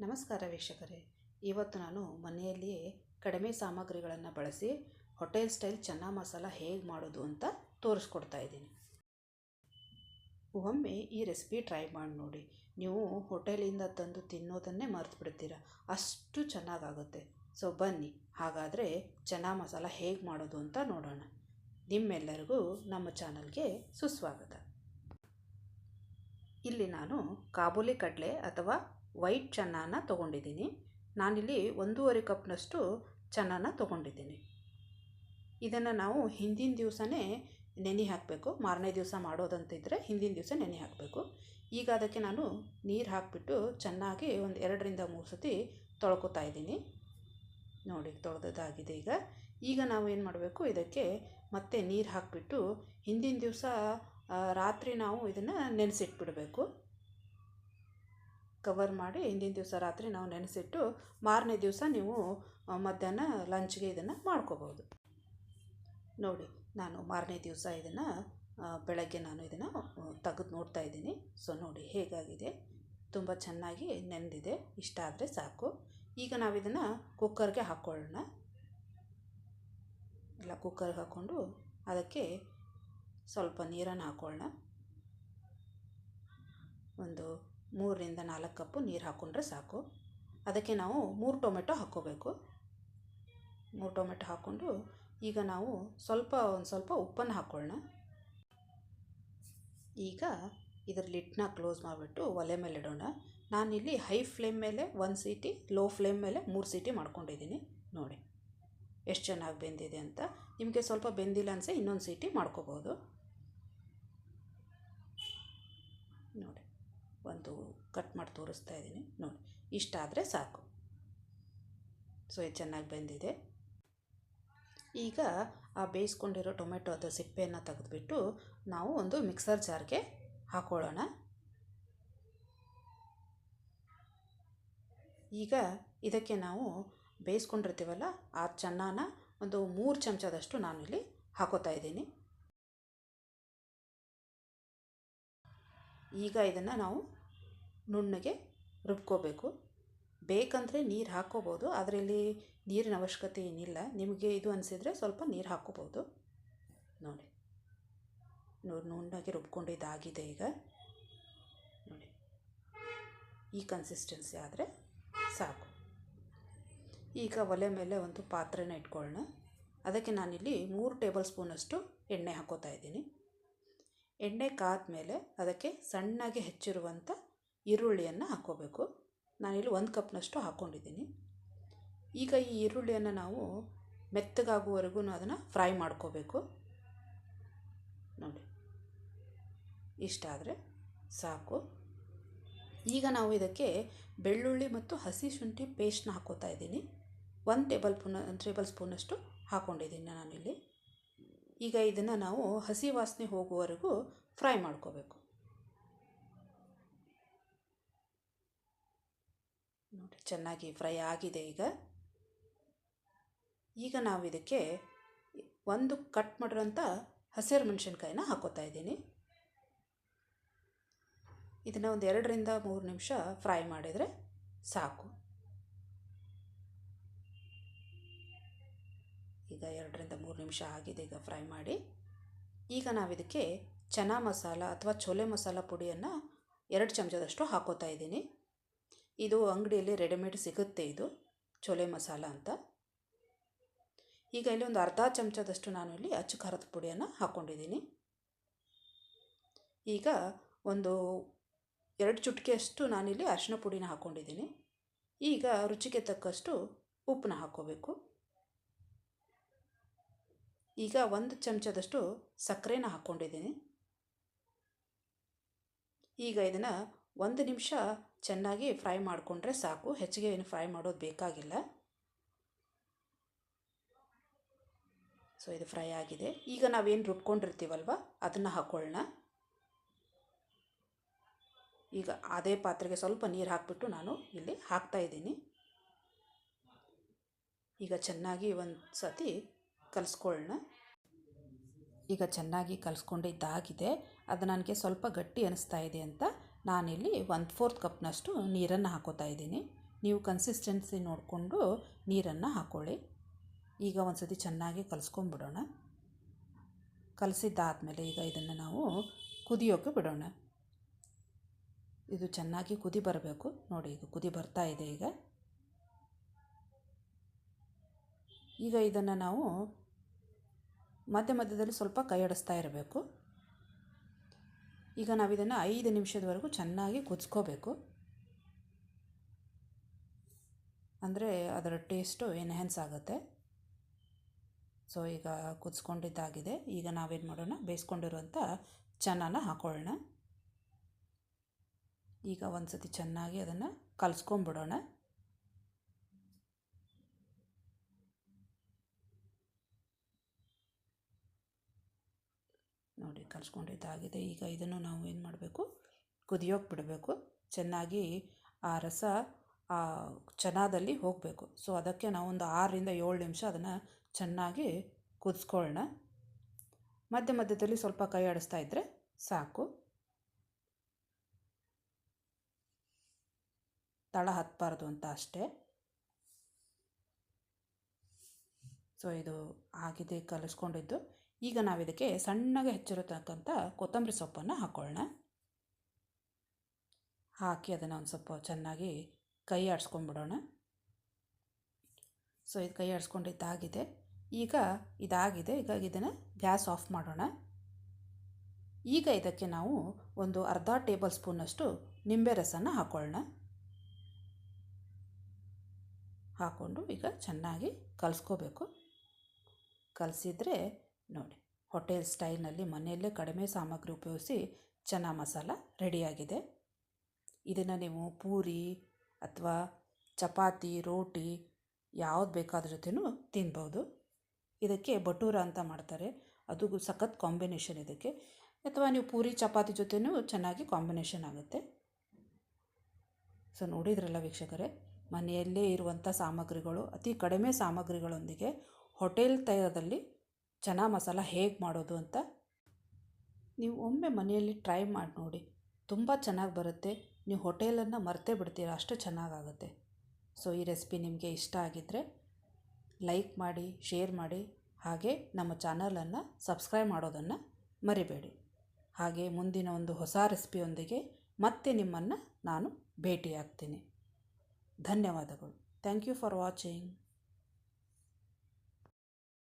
ನಮಸ್ಕಾರ ವೀಕ್ಷಕರೇ. ಇವತ್ತು ನಾನು ಮನೆಯಲ್ಲಿಯೇ ಕಡಿಮೆ ಸಾಮಗ್ರಿಗಳನ್ನು ಬಳಸಿ ಹೋಟೆಲ್ ಸ್ಟೈಲ್ ಚೆನ್ನ ಮಸಾಲ ಹೇಗೆ ಮಾಡೋದು ಅಂತ ತೋರಿಸ್ಕೊಡ್ತಾ ಇದ್ದೀನಿ. ಒಮ್ಮೆ ಈ ರೆಸಿಪಿ ಟ್ರೈ ಮಾಡಿ ನೋಡಿ. ನೀವು ಹೋಟೆಲಿಂದ ತಂದು ತಿನ್ನೋದನ್ನೇ ಮರೆತು ಬಿಡ್ತೀರ ಅಷ್ಟು ಚೆನ್ನಾಗಾಗುತ್ತೆ. ಸೊ, ಬನ್ನಿ. ಹಾಗಾದರೆ ಚೆನ್ನ ಮಸಾಲ ಹೇಗೆ ಮಾಡೋದು ಅಂತ ನೋಡೋಣ. ನಿಮ್ಮೆಲ್ಲರಿಗೂ ನಮ್ಮ ಚಾನಲ್ಗೆ ಸುಸ್ವಾಗತ. ಇಲ್ಲಿ ನಾನು ಕಾಬೂಲಿ ಕಡಲೆ ಅಥವಾ ವೈಟ್ ಚೆನ್ನಾನ ತೊಗೊಂಡಿದ್ದೀನಿ. ನಾನಿಲ್ಲಿ ಒಂದೂವರೆ ಕಪ್ನಷ್ಟು ಚೆನ್ನಾನ ತೊಗೊಂಡಿದ್ದೀನಿ. ಇದನ್ನು ನಾವು ಹಿಂದಿನ ದಿವಸನೇ ನೆನೆ ಹಾಕಬೇಕು. ಮಾರನೇ ದಿವಸ ಮಾಡೋದಂತಿದ್ದರೆ ಹಿಂದಿನ ದಿವಸ ನೆನೆ ಹಾಕಬೇಕು. ಈಗ ಅದಕ್ಕೆ ನಾನು ನೀರು ಹಾಕಿಬಿಟ್ಟು ಚೆನ್ನಾಗಿ ಒಂದು ಎರಡರಿಂದ ಮೂರು ಸತಿ ತೊಳ್ಕೊತಾ ಇದ್ದೀನಿ. ನೋಡಿ ತೊಳೆದಾಗಿದೆ ಈಗ. ಈಗ ನಾವು ಏನು ಮಾಡಬೇಕು? ಇದಕ್ಕೆ ಮತ್ತೆ ನೀರು ಹಾಕಿಬಿಟ್ಟು ಹಿಂದಿನ ದಿವಸ ರಾತ್ರಿ ನಾವು ಇದನ್ನು ನೆನೆಸಿಟ್ಬಿಡಬೇಕು. ಕವರ್ ಮಾಡಿ ಹಿಂದಿನ ದಿವಸ ರಾತ್ರಿ ನಾವು ನೆನೆಸಿಟ್ಟು ಮಾರನೇ ದಿವಸ ನೀವು ಮಧ್ಯಾಹ್ನ ಲಂಚ್ಗೆ ಇದನ್ನು ಮಾಡ್ಕೋಬೋದು. ನೋಡಿ, ನಾನು ಮಾರನೇ ದಿವಸ ಇದನ್ನು ಬೆಳಗ್ಗೆ ನಾನು ಇದನ್ನು ತೆಗೆದು ನೋಡ್ತಾ ಇದ್ದೀನಿ. ಸೊ ನೋಡಿ ಹೇಗಾಗಿದೆ? ತುಂಬ ಚೆನ್ನಾಗಿ ನೆಂದಿದೆ. ಇಷ್ಟ ಆದರೆ ಸಾಕು. ಈಗ ನಾವು ಇದನ್ನು ಕುಕ್ಕರ್ಗೆ ಹಾಕ್ಕೊಳ್ಳೋಣ ಎಲ್ಲ ಕುಕ್ಕರ್ಗೆ ಹಾಕ್ಕೊಂಡು ಅದಕ್ಕೆ ಸ್ವಲ್ಪ ನೀರನ್ನು ಹಾಕ್ಕೊಳ್ಳೋಣ ಒಂದು ಮೂರರಿಂದ ನಾಲ್ಕು ಕಪ್ಪು ನೀರು ಹಾಕ್ಕೊಂಡ್ರೆ ಸಾಕು. ಅದಕ್ಕೆ ನಾವು ಮೂರು ಟೊಮೆಟೊ ಹಾಕ್ಕೋಬೇಕು. ಮೂರು ಟೊಮೆಟೊ ಹಾಕ್ಕೊಂಡು ಈಗ ನಾವು ಸ್ವಲ್ಪ, ಒಂದು ಸ್ವಲ್ಪ ಉಪ್ಪನ್ನು ಹಾಕ್ಕೊಳ್ಳೋಣ. ಈಗ ಇದರ ಲಿಟ್ನ ಕ್ಲೋಸ್ ಮಾಡಿಬಿಟ್ಟು ಒಲೆ ಮೇಲೆ ಇಡೋಣ. ನಾನಿಲ್ಲಿ ಹೈ ಫ್ಲೇಮ್ ಮೇಲೆ ಒಂದು ಸೀಟಿ, ಲೋ ಫ್ಲೇಮ್ ಮೇಲೆ ಮೂರು ಸೀಟಿ ಮಾಡ್ಕೊಂಡಿದ್ದೀನಿ. ನೋಡಿ, ಎಷ್ಟು ಚೆನ್ನಾಗಿ ಬೆಂದಿದೆ ಅಂತ. ನಿಮಗೆ ಸ್ವಲ್ಪ ಬೆಂದಿಲ್ಲ ಅನಿಸೆ ಇನ್ನೊಂದು ಸೀಟಿ ಮಾಡ್ಕೋಬೋದು. ನೋಡಿ ಒಂದು ಕಟ್ ಮಾಡಿ ತೋರಿಸ್ತಾ ಇದ್ದೀನಿ. ನೋಡಿ ಇಷ್ಟಾದರೆ ಸಾಕು. ಸೊ ಇದು ಚೆನ್ನಾಗಿ ಬೆಂದಿದೆ. ಈಗ ಆ ಬೇಯಿಸ್ಕೊಂಡಿರೋ ಟೊಮೆಟೊದ ಸಿಪ್ಪೆಯನ್ನು ತೆಗೆದುಬಿಟ್ಟು ನಾವು ಒಂದು ಮಿಕ್ಸರ್ ಜಾರ್ಗೆ ಹಾಕೊಳ್ಳೋಣ. ಈಗ ಇದಕ್ಕೆ ನಾವು ಬೇಯಿಸ್ಕೊಂಡಿರ್ತೀವಲ್ಲ, ಆ ಚೆನ್ನಾನ ಒಂದು ಮೂರು ಚಮಚದಷ್ಟು ನಾನಿಲ್ಲಿ ಹಾಕೋತಾ ಇದ್ದೀನಿ. ಈಗ ಇದನ್ನು ನಾವು ನುಣ್ಣಗೆ ರುಬ್ಕೋಬೇಕು. ಬೇಕಂದರೆ ನೀರು ಹಾಕ್ಕೋಬೋದು ಅದರಲ್ಲಿ ನೀರಿನ ಅವಶ್ಯಕತೆ ಏನಿಲ್ಲ. ನಿಮಗೆ ಇದು ಅನಿಸಿದರೆ ಸ್ವಲ್ಪ ನೀರು ಹಾಕ್ಕೋಬೋದು. ನೋಡಿ. ನೋಡಿ, ನುಣ್ಣಗೆ ರುಬ್ಕೊಂಡಿದ್ದಾಗಿದೆ ಈಗ. ನೋಡಿ. ಈ ಕನ್ಸಿಸ್ಟೆನ್ಸಿ ಆದರೆ ಸಾಕು. ಈಗ ಒಲೆ ಮೇಲೆ ಒಂದು ಪಾತ್ರೆನ ಇಟ್ಕೊಳ್ಳೋಣ ಅದಕ್ಕೆ ನಾನಿಲ್ಲಿ ಮೂರು ಟೇಬಲ್ ಸ್ಪೂನಷ್ಟು ಎಣ್ಣೆ ಹಾಕೋತಾ ಇದ್ದೀನಿ. ಎಣ್ಣೆ ಕಾದ ಮೇಲೆ ಅದಕ್ಕೆ ಸಣ್ಣಗೆ ಹೆಚ್ಚಿರುವಂಥ ಈರುಳ್ಳಿಯನ್ನು ಹಾಕ್ಕೋಬೇಕು. ನಾನಿಲ್ಲಿ ಒಂದು ಕಪ್ನಷ್ಟು ಹಾಕ್ಕೊಂಡಿದ್ದೀನಿ ಈಗ ಈ ಈರುಳ್ಳಿಯನ್ನು ನಾವು ಮೆತ್ತಗಾಗುವವರೆಗೂ ಅದನ್ನು ಫ್ರೈ ಮಾಡ್ಕೋಬೇಕು. ನೋಡಿ. ಇಷ್ಟ ಆದರೆ ಸಾಕು. ಈಗ ನಾವು ಇದಕ್ಕೆ ಬೆಳ್ಳುಳ್ಳಿ ಮತ್ತು ಹಸಿ ಶುಂಠಿ ಪೇಸ್ಟ್ನ ಹಾಕೋತಾ ಇದ್ದೀನಿ. ಒಂದು ಟೇಬಲ್ ಸ್ಪೂನ್ ಟೇಬಲ್ ಸ್ಪೂನಷ್ಟು ಹಾಕ್ಕೊಂಡಿದ್ದೀನಿ ನಾನಿಲ್ಲಿ. ಈಗ ಇದನ್ನು ನಾವು ಹಸಿ ವಾಸನೆ ಹೋಗುವವರೆಗೂ ಫ್ರೈ ಮಾಡ್ಕೋಬೇಕು. ನೋಡಿ ಚೆನ್ನಾಗಿ ಫ್ರೈ ಆಗಿದೆ ಈಗ. ಈಗ ನಾವು ಇದಕ್ಕೆ ಒಂದು ಕಟ್ ಮಾಡಿರೋಂಥ ಹಸಿರು ಮೆಣಸಿನ್ಕಾಯಿನ ಹಾಕೋತಾ ಇದ್ದೀನಿ. ಇದನ್ನು ಒಂದು ಎರಡರಿಂದ ಮೂರು ನಿಮಿಷ ಫ್ರೈ ಮಾಡಿದರೆ ಸಾಕು. ಈಗ ಎರಡರಿಂದ ಮೂರು ನಿಮಿಷ ಆಗಿದೆ ಈಗ ಫ್ರೈ ಮಾಡಿ. ಈಗ ನಾವು ಇದಕ್ಕೆ ಚನಾ ಮಸಾಲ ಅಥವಾ ಚೋಲೆ ಮಸಾಲ ಪುಡಿಯನ್ನು ಎರಡು ಚಮಚದಷ್ಟು ಹಾಕೋತಾ ಇದ್ದೀನಿ. ಇದು ಅಂಗಡಿಯಲ್ಲಿ ರೆಡಿಮೇಡ್ ಸಿಗುತ್ತೆ ಇದು ಚೋಲೆ ಮಸಾಲ ಅಂತ. ಈಗ ಇಲ್ಲಿ ಒಂದು ಅರ್ಧ ಚಮಚದಷ್ಟು ನಾನು ಇಲ್ಲಿ ಅಚ್ಚು ಖಾರದ ಪುಡಿಯನ್ನು ಹಾಕ್ಕೊಂಡಿದ್ದೀನಿ ಈಗ ಒಂದು ಎರಡು ಚುಟ್ಕಿಯಷ್ಟು ನಾನಿಲ್ಲಿ ಅರಿಶಿನ ಪುಡಿನ ಹಾಕ್ಕೊಂಡಿದ್ದೀನಿ ಈಗ ರುಚಿಗೆ ತಕ್ಕಷ್ಟು ಉಪ್ಪನ್ನ ಹಾಕ್ಕೋಬೇಕು. ಈಗ ಒಂದು ಚಮಚದಷ್ಟು ಸಕ್ಕರೆನ ಹಾಕ್ಕೊಂಡಿದ್ದೀನಿ ಈಗ ಇದನ್ನು ಒಂದು ನಿಮಿಷ ಚೆನ್ನಾಗಿ ಫ್ರೈ ಮಾಡಿಕೊಂಡ್ರೆ ಸಾಕು. ಹೆಚ್ಚಿಗೆ ಏನು ಫ್ರೈ ಮಾಡೋದು ಬೇಕಾಗಿಲ್ಲ. ಸೊ ಇದು ಫ್ರೈ ಆಗಿದೆ. ಈಗ ನಾವೇನು ರುಬ್ಕೊಂಡಿರ್ತೀವಲ್ವ? ಅದನ್ನು ಹಾಕ್ಕೊಳ್ಳೋಣ ಈಗ ಅದೇ ಪಾತ್ರೆಗೆ ಸ್ವಲ್ಪ ನೀರು ಹಾಕಿಬಿಟ್ಟು ನಾನು ಇಲ್ಲಿ ಹಾಕ್ತಾ ಇದ್ದೀನಿ. ಈಗ ಚೆನ್ನಾಗಿ ಒಂದು ಸತಿ ಕಲಿಸ್ಕೊಳ್ಳೋಣ. ಈಗ ಚೆನ್ನಾಗಿ ಕಲಿಸ್ಕೊಂಡಿದ್ದಾಗಿದೆ. ಅದು ನನಗೆ ಸ್ವಲ್ಪ ಗಟ್ಟಿ ಅನಿಸ್ತಾ ಇದೆ ಅಂತ ನಾನಿಲ್ಲಿ ಒನ್ ಫೋರ್ತ್ ಕಪ್ನಷ್ಟು ನೀರನ್ನು ಹಾಕೋತಾ ಇದ್ದೀನಿ. ನೀವು ಕನ್ಸಿಸ್ಟೆನ್ಸಿ ನೋಡಿಕೊಂಡು ನೀರನ್ನು ಹಾಕ್ಕೊಳ್ಳಿ ಈಗ ಒಂದು ಸತಿ ಚೆನ್ನಾಗಿ ಕಲಿಸ್ಕೊಂಬಿಡೋಣ ಕಲಸಿದ್ದಾದಮೇಲೆ ಈಗ ಇದನ್ನು ನಾವು ಕುದಿಯೋಕ್ಕೆ ಬಿಡೋಣ. ಇದು ಚೆನ್ನಾಗಿ ಕುದಿ ಬರಬೇಕು. ನೋಡಿ, ಈಗ ಕುದಿ ಬರ್ತಾ ಇದೆ ಈಗ. ಈಗ ಇದನ್ನು ನಾವು ಮಧ್ಯ ಮಧ್ಯದಲ್ಲಿ ಸ್ವಲ್ಪ ಕೈಯಡಿಸ್ತಾ ಇರಬೇಕು. ಈಗ ನಾವು ಇದನ್ನು ಐದು ನಿಮಿಷದವರೆಗೂ ಚೆನ್ನಾಗಿ ಕುದಿಸ್ಕೋಬೇಕು. ಅಂದರೆ ಅದರ ಟೇಸ್ಟು ಎನ್ಹ್ಯಾನ್ಸ್ ಆಗುತ್ತೆ. ಸೊ, ಈಗ ಕುದಿಸ್ಕೊಂಡಿದ್ದಾಗಿದೆ. ಈಗ ನಾವೇನು ಮಾಡೋಣ? ಬೇಯಿಸ್ಕೊಂಡಿರುವಂಥ ಚೆನ್ನಾನ ಹಾಕೊಳ್ಳೋಣ. ಈಗ ಒಂದು ಸತಿ ಚೆನ್ನಾಗಿ ಅದನ್ನು ಕಲಿಸ್ಕೊಂಬಿಡೋಣ. ನೋಡಿ ಕಲಿಸ್ಕೊಂಡಿದ್ದಾಗಿದೆ ಈಗ ಇದನ್ನು ನಾವು ಏನು ಮಾಡಬೇಕು? ಕುದಿಯೋಕೆ ಬಿಡಬೇಕು. ಚೆನ್ನಾಗಿ ಆ ರಸ ಆ ಚೆನ್ನಾದಲ್ಲಿ ಹೋಗಬೇಕು. ಸೊ ಅದಕ್ಕೆ ನಾವು ಒಂದು ಆರರಿಂದ ಏಳು ನಿಮಿಷ ಅದನ್ನು ಚೆನ್ನಾಗಿ ಕುದಿಸ್ಕೊಳ್ಳೋಣ ಮಧ್ಯ ಮಧ್ಯದಲ್ಲಿ ಸ್ವಲ್ಪ ಕೈ ಆಡಿಸ್ತಾ ಇದ್ದರೆ ಸಾಕು. ತಳ ಹತ್ತಬಾರ್ದು ಅಂತ ಅಷ್ಟೇ. ಸೊ ಇದು ಆಗಿದೆ, ಕಲಿಸ್ಕೊಂಡಿದ್ದು. ಈಗ ನಾವು ಇದಕ್ಕೆ ಸಣ್ಣಗೆ ಹೆಚ್ಚಿರತಕ್ಕಂಥ ಕೊತ್ತಂಬರಿ ಸೊಪ್ಪನ್ನು ಹಾಕ್ಕೊಳ್ಳೋಣ ಹಾಕಿ ಅದನ್ನು ಒಂದು ಸ್ವಲ್ಪ ಚೆನ್ನಾಗಿ ಕೈ ಆಡಿಸ್ಕೊಂಡ್ಬಿಡೋಣ. ಸೊ ಇದು ಕೈ ಆಡಿಸ್ಕೊಂಡಿದ್ದಾಗಿದೆ ಈಗ ಇದಾಗಿದೆ. ಈಗ ಇದನ್ನು ಗ್ಯಾಸ್ ಆಫ್ ಮಾಡೋಣ. ಈಗ ಇದಕ್ಕೆ ನಾವು ಒಂದು ಅರ್ಧ ಟೇಬಲ್ ಸ್ಪೂನಷ್ಟು ನಿಂಬೆ ರಸನ ಹಾಕ್ಕೊಳ್ಳೋಣ ಹಾಕ್ಕೊಂಡು ಈಗ ಚೆನ್ನಾಗಿ ಕಲಿಸ್ಕೋಬೇಕು. ಕಲಸಿದ್ರೆ ನೋಡಿ, ಹೋಟೆಲ್ ಸ್ಟೈಲ್ನಲ್ಲಿ ಮನೆಯಲ್ಲೇ ಕಡಿಮೆ ಸಾಮಗ್ರಿ ಉಪಯೋಗಿಸಿ ಚನಾ ಮಸಾಲ ರೆಡಿಯಾಗಿದೆ. ಇದನ್ನು ನೀವು ಪೂರಿ ಅಥವಾ ಚಪಾತಿ, ರೋಟಿ ಯಾವ್ದು ಬೇಕಾದ್ರ ಜೊತೆನೂ ತಿನ್ಬೋದು. ಇದಕ್ಕೆ ಬಟೂರ ಅಂತ ಮಾಡ್ತಾರೆ. ಅದು ಸಖತ್ ಕಾಂಬಿನೇಷನ್ ಇದಕ್ಕೆ. ಅಥವಾ ನೀವು ಪೂರಿ, ಚಪಾತಿ ಜೊತೆನೂ ಚೆನ್ನಾಗಿ ಕಾಂಬಿನೇಷನ್ ಆಗುತ್ತೆ. ಸೊ, ನೋಡಿದ್ರಲ್ಲ ವೀಕ್ಷಕರೇ, ಮನೆಯಲ್ಲೇ ಇರುವಂಥ ಸಾಮಗ್ರಿಗಳು, ಅತಿ ಕಡಿಮೆ ಸಾಮಗ್ರಿಗಳೊಂದಿಗೆ ಹೋಟೆಲ್ ತಯದಲ್ಲಿ ಚನಾ ಮಸಾಲ ಹೇಗೆ ಮಾಡೋದು ಅಂತ ನೀವು ಒಮ್ಮೆ ಮನೆಯಲ್ಲಿ ಟ್ರೈ ಮಾಡಿ ನೋಡಿ. ತುಂಬ ಚೆನ್ನಾಗಿ ಬರುತ್ತೆ. ನೀವು ಹೋಟೆಲನ್ನು ಮರ್ತೇ ಬಿಡ್ತೀರ, ಅಷ್ಟು ಚೆನ್ನಾಗಾಗುತ್ತೆ. ಸೊ, ಈ ರೆಸಿಪಿ ನಿಮಗೆ ಇಷ್ಟ ಆಗಿದ್ದರೆ ಲೈಕ್ ಮಾಡಿ, ಶೇರ್ ಮಾಡಿ, ಹಾಗೆ ನಮ್ಮ ಚಾನಲನ್ನು ಸಬ್ಸ್ಕ್ರೈಬ್ ಮಾಡೋದನ್ನು ಮರಿಬೇಡಿ. ಹಾಗೆ ಮುಂದಿನ ಒಂದು ಹೊಸ ರೆಸಿಪಿಯೊಂದಿಗೆ ಮತ್ತೆ ನಿಮ್ಮನ್ನು ನಾನು ಭೇಟಿಯಾಗ್ತೀನಿ. ಧನ್ಯವಾದಗಳು. Thank you for watching.